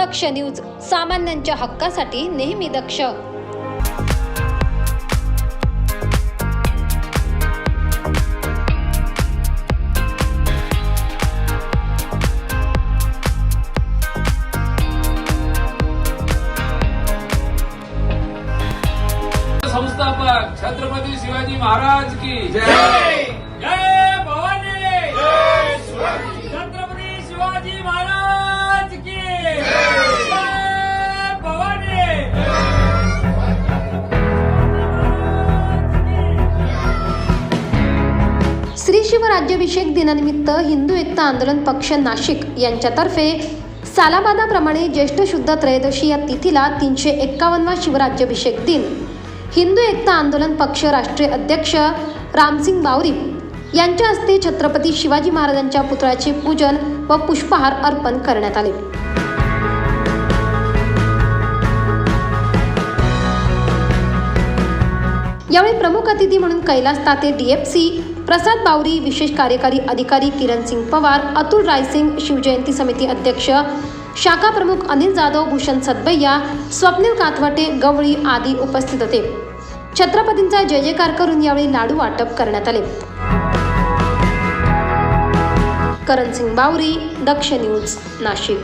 दक्ष news सामान्यांच्या हक्कासाठी नेहमी दक्ष. संस्थापक छत्रपती शिवाजी महाराज की जय. जय. भवानी. छत्रपती शिवाजी महाराज की स्वदेशी व राज्याभिषेक दिनानिमित्त हिंदू एकता आंदोलन पक्ष नाशिक यांच्यातर्फे सालाबादाप्रमाणे ज्येष्ठ शुद्ध त्रयोदशी या तिथीला तीनशे एक्कावन्नवा शिवराज्याभिषेक दिन. हिंदू एकता आंदोलन पक्ष राष्ट्रीय अध्यक्ष रामसिंग बावरी यांच्या हस्ते छत्रपती शिवाजी महाराजांच्या पुतळ्याचे पूजन व पुष्पहार अर्पण करण्यात आले. यावेळी प्रमुख अतिथी म्हणून कैलास ताते डीएफसी प्रसाद बावरी विशेष कार्यकारी अधिकारी किरण सिंग पवार अतुल रायसिंग शिवजयंती समिती अध्यक्ष शाखा प्रमुख अनिल जाधव भूषण सदबैया स्वप्नील काथवटे गवळी आदी उपस्थित होते. छत्रपतींचा जय जयकार करून यावेळी लाडू वाटप करण्यात आले. करण सिंग बावरी दक्ष न्यूज नाशिक.